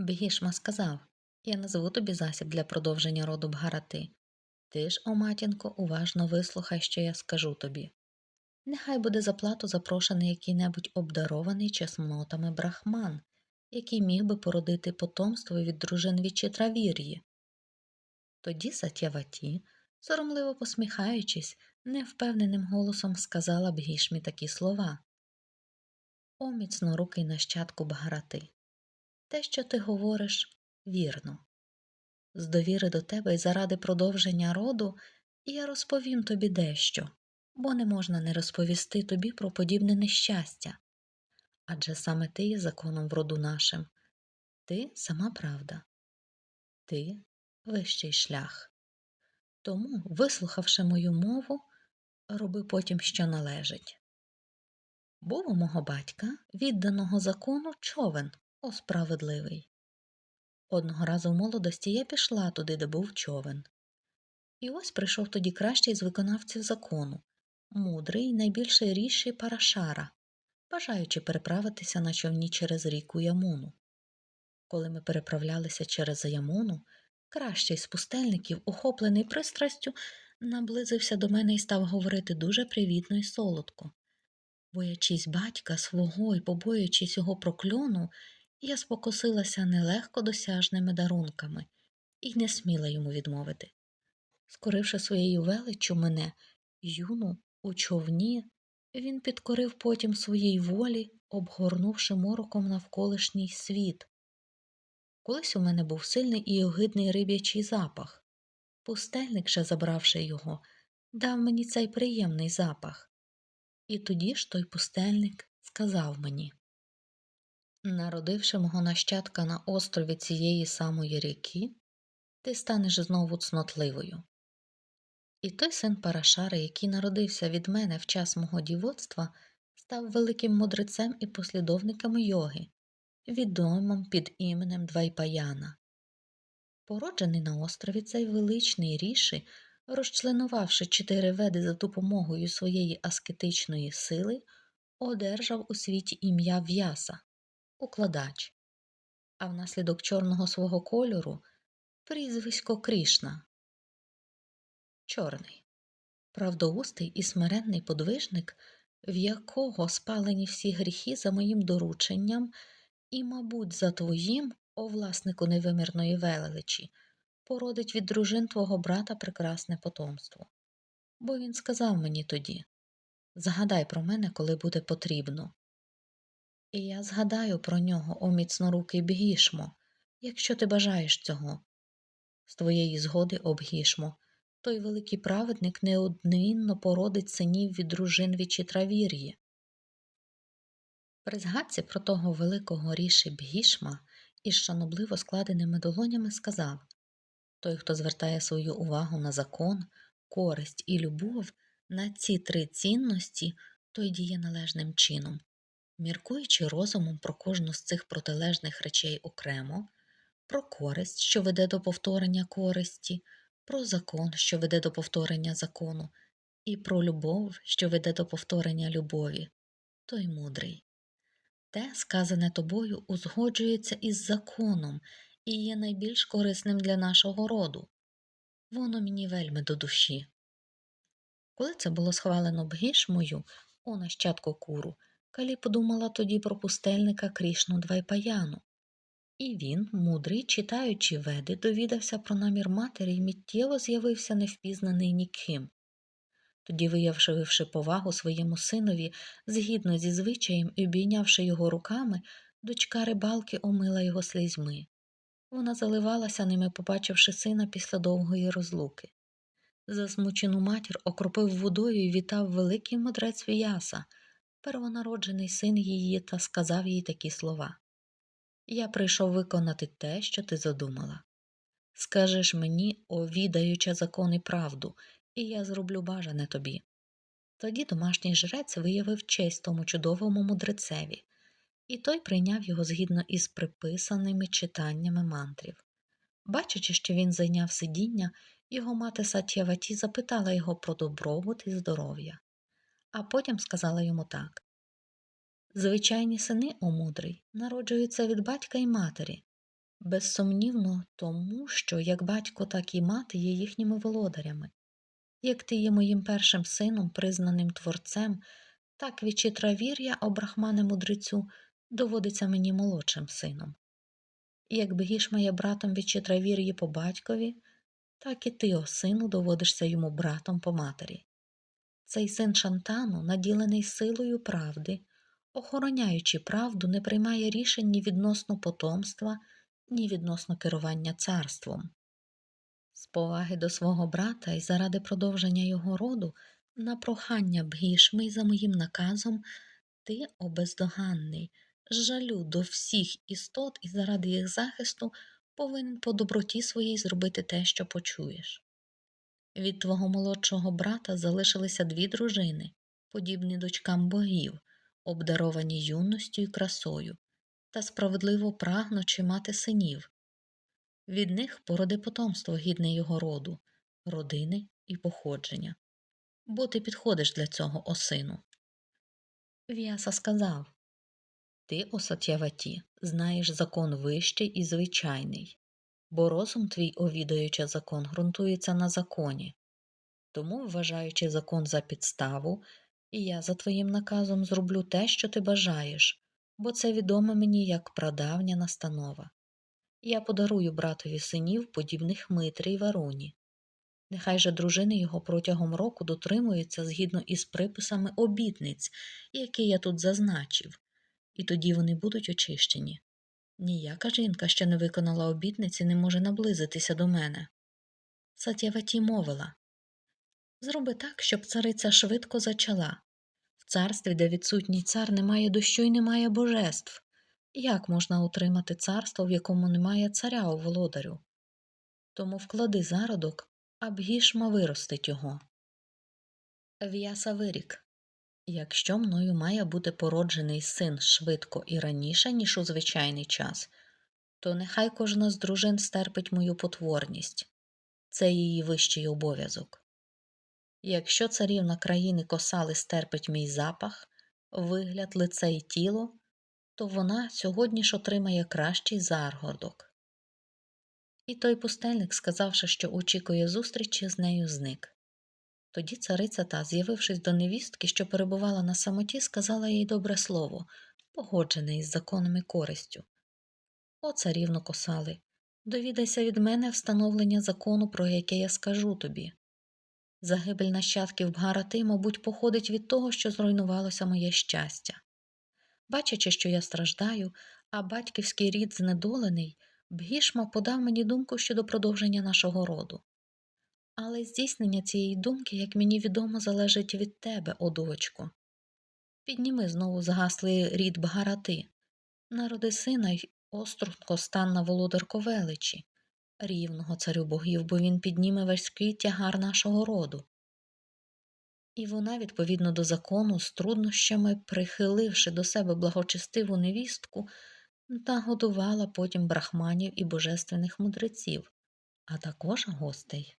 Бгішма сказав Я назву тобі засіб для продовження роду Бгарати. Ти ж, о матінко, уважно вислухай, що я скажу тобі. Нехай буде за плату запрошений який-небудь обдарований чеснотами брахман, який міг би породити потомство від дружин Вічітравір'ї. Тоді Сатяваті, соромливо посміхаючись, невпевненим голосом сказала Бгішмі такі слова. О, міцнорукий нащадку Бгарати, те, що ти говориш, вірно. З довіри до тебе і заради продовження роду я розповім тобі дещо, бо не можна не розповісти тобі про подібне нещастя. Адже саме ти є законом в роду нашим, ти сама правда, ти вищий шлях. Тому, вислухавши мою мову, роби потім, що належить. Був у мого батька, відданого закону, човен, о справедливий. Одного разу в молодості я пішла туди, де був човен. І ось прийшов тоді кращий з виконавців закону, мудрий найбільший ріший Парашара, бажаючи переправитися на човні через ріку Ямуну. Коли ми переправлялися через Ямуну, кращий з пустельників, охоплений пристрастю, наблизився до мене і став говорити дуже привітно і солодко. Боячись батька свого і побоюючись його прокльону, я спокусилася нелегко досяжними дарунками і не сміла йому відмовити. Скоривши своєю величчю мене, юну, у човні, він підкорив потім своїй волі, обгорнувши мороком навколишній світ. Колись у мене був сильний і огидний риб'ячий запах. Пустельник, ще забравши його, дав мені цей приємний запах. І тоді ж той пустельник сказав мені Народивши мого нащадка на острові цієї самої ріки, ти станеш знову цнотливою. І той син Парашари, який народився від мене в час мого дівоцтва, став великим мудрецем і послідовником йоги, відомим під іменем Двайпаяна. Породжений на острові цей величний ріші, розчленувавши чотири веди за допомогою своєї аскетичної сили, одержав у світі ім'я В'яса укладач, а внаслідок чорного свого кольору прізвисько Крішна. Чорний, правдоустий і смиренний подвижник, в якого спалені всі гріхи за моїм дорученням, і, мабуть, за твоїм, о власнику невимірної величі, породить від дружин твого брата прекрасне потомство. Бо він сказав мені тоді Згадай про мене, коли буде потрібно. І я згадаю про нього, о міцнорукий бгішмо, якщо ти бажаєш цього. З твоєї згоди обгішмо, той великий праведник неодмінно породить синів від дружин Вічітравір'ї. При згадці про того великого ріші бгішма із шанобливо складеними долонями сказав той, хто звертає свою увагу на закон, користь і любов, на ці три цінності, той діє належним чином. Міркуючи розумом про кожну з цих протилежних речей окремо, про користь, що веде до повторення користі, про закон, що веде до повторення закону, і про любов, що веде до повторення любові, той мудрий. Те, сказане тобою, узгоджується із законом і є найбільш корисним для нашого роду. Воно мені вельми до душі. Коли це було схвалено бгішмою, о нащадку куру, Калі подумала тоді про пустельника Крішну Двайпаяну. І він, мудрий, читаючи веди, довідався про намір матері і миттєво з'явився невпізнаний ніким. Тоді, виявивши повагу своєму синові, згідно зі звичаєм і обійнявши його руками, дочка рибалки омила його слізьми. Вона заливалася ними, побачивши сина після довгої розлуки. Засмучену матір окропив водою і вітав великий мудрець Віяса – первонароджений син її та сказав їй такі слова Я прийшов виконати те, що ти задумала. Скажеш мені, овідаюча закон і правду, і я зроблю бажане тобі. Тоді домашній жрець виявив честь тому чудовому мудрецеві, і той прийняв його згідно із приписаними читаннями мантрів. Бачачи, що він зайняв сидіння, його мати Сатьяваті запитала його про добробут і здоров'я а потім сказала йому так Звичайні сини, о мудрий, народжуються від батька і матері, Безсумнівно, тому що як батько, так і мати є їхніми володарями. Як ти є моїм першим сином, признаним творцем, так вічитравір'я, обрахмане мудрецю, доводиться мені молодшим сином. Як Бегішма є братом Вічитравір'ї по батькові, так і ти, о сину, доводишся йому братом по матері. Цей син Шантану, наділений силою правди, охороняючи правду, не приймає рішень ні відносно потомства, ні відносно керування царством. З поваги до свого брата і заради продовження його роду, на прохання Бгішми за моїм наказом, ти, о бездоганний, жалю до всіх істот і заради їх захисту повинен по доброті своїй зробити те, що почуєш. Від твого молодшого брата залишилися дві дружини, подібні дочкам богів, обдаровані юностю і красою, та справедливо прагнучи мати синів. Від них породи потомство гідне його роду, родини і походження. Бо ти підходиш для цього осину. В'яса сказав Ти, о Сатяваті, знаєш закон вищий і звичайний, бо розум твій, овідаючи закон, ґрунтується на законі. Тому, вважаючи закон за підставу, і я за твоїм наказом зроблю те, що ти бажаєш, бо це відомо мені як прадавня настанова. Я подарую братові синів, подібних Митрі й Варуні. Нехай же дружини його протягом року дотримуються згідно із приписами обітниць, які я тут зазначив, і тоді вони будуть очищені. Ніяка жінка, що не виконала обітниці, не може наблизитися до мене. Сатяваті мовила Зроби так, щоб цариця швидко зачала. В царстві, де відсутній цар, немає дощу і немає божеств. Як можна утримати царство, в якому немає царя у володарю? Тому вклади зародок, а бгішма виростить його. В'яса вирік Якщо мною має бути породжений син швидко і раніше, ніж у звичайний час, то нехай кожна з дружин стерпить мою потворність це її вищий обов'язок. Якщо царівна країни косали стерпить мій запах, вигляд, лице і тіло, то вона сьогодні ж отримає кращий заргородок. І той пустельник, сказавши, що очікує зустрічі, з нею зник. Тоді цариця та, з'явившись до невістки, що перебувала на самоті, сказала їй добре слово, погоджене із законом і користю. О, царівно косали, довідайся від мене встановлення закону, про яке я скажу тобі. Загибель нащадків Бгарати, мабуть, походить від того, що зруйнувалося моє щастя. Бачачи, що я страждаю, а батьківський рід знедолений, Бгішма подав мені думку щодо продовження нашого роду. Але здійснення цієї думки, як мені відомо, залежить від тебе, о дочко. Підніми знову згаслий рід Бгарати, народи сина й острунко стан на володарко величі, рівного царю богів, бо він підніме важкий тягар нашого роду. І вона, відповідно до закону, з труднощами, прихиливши до себе благочестиву невістку, нагодувала потім брахманів і божественних мудреців, а також гостей.